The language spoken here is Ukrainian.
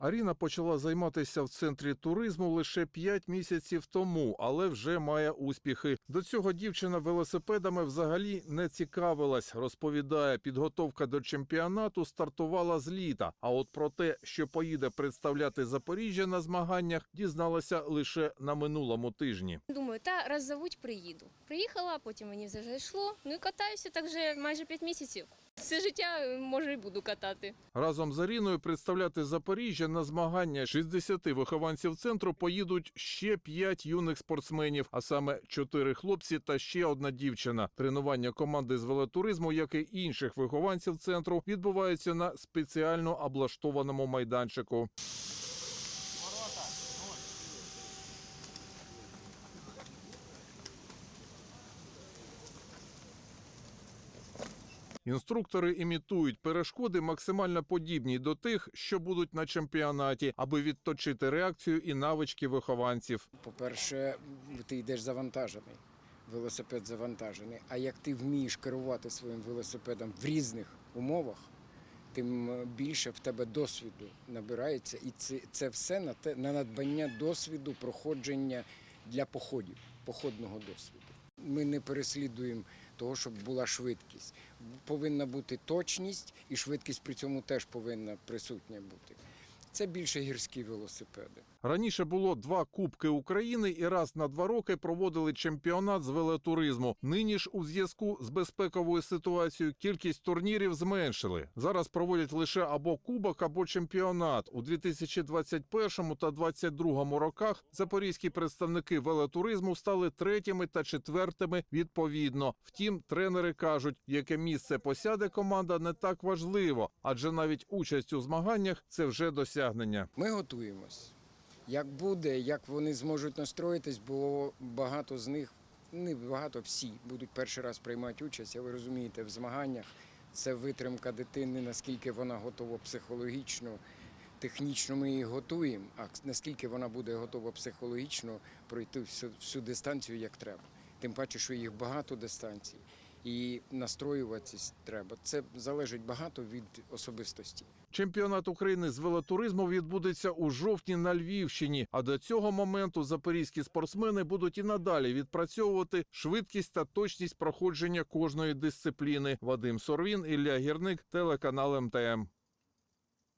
Аріна почала займатися в центрі туризму лише 5 місяців тому, але вже має успіхи. До цього дівчина велосипедами взагалі не цікавилась. Розповідає, підготовка до чемпіонату стартувала з літа. А от про те, що поїде представляти Запоріжжя на змаганнях, дізналася лише на минулому тижні. Думаю, та раз зовуть, приїду. Приїхала, потім мені зайшло. Ну і катаюся так вже майже 5 місяців. Все життя е, може і буду катати. Разом з Аріною представляти Запоріжжя на змагання 60 вихованців центру поїдуть ще 5 юних спортсменів, а саме 4 хлопці та ще одна дівчина. Тренування команди з велотуризму, як і інших вихованців центру, відбуваються на спеціально облаштованому майданчику. Інструктори імітують перешкоди максимально подібні до тих, що будуть на чемпіонаті, аби відточити реакцію і навички вихованців. По-перше, ти йдеш завантажений, велосипед завантажений. А як ти вмієш керувати своїм велосипедом в різних умовах, тим більше в тебе досвіду набирається. І це, це все на, те, на надбання досвіду проходження для походів, походного досвіду. Ми не переслідуємо того, щоб була швидкість. Повинна бути точність, і швидкість при цьому теж повинна присутня бути. Це більше гірські велосипеди. Раніше було два кубки України і раз на два роки проводили чемпіонат з велотуризму. Нині ж у зв'язку з безпековою ситуацією кількість турнірів зменшили. Зараз проводять лише або кубок, або чемпіонат. У 2021 та 2022 роках запорізькі представники велотуризму стали третіми та четвертими відповідно. Втім, тренери кажуть, яке місце посяде команда не так важливо, адже навіть участь у змаганнях це вже досягнення. Ми готуємось. Як буде, як вони зможуть настроїтись, бо багато з них, не багато, всі будуть перший раз приймати участь, ви розумієте, в змаганнях це витримка дитини, наскільки вона готова психологічно, технічно ми її готуємо, а наскільки вона буде готова психологічно пройти всю, всю дистанцію як треба. Тим паче, що їх багато дистанцій. І настроюватись треба. Це залежить багато від особистості. Чемпіонат України з велотуризму відбудеться у жовтні на Львівщині. А до цього моменту запорізькі спортсмени будуть і надалі відпрацьовувати швидкість та точність проходження кожної дисципліни. Вадим Сорвін, Ілля Гірник, телеканал МТМ.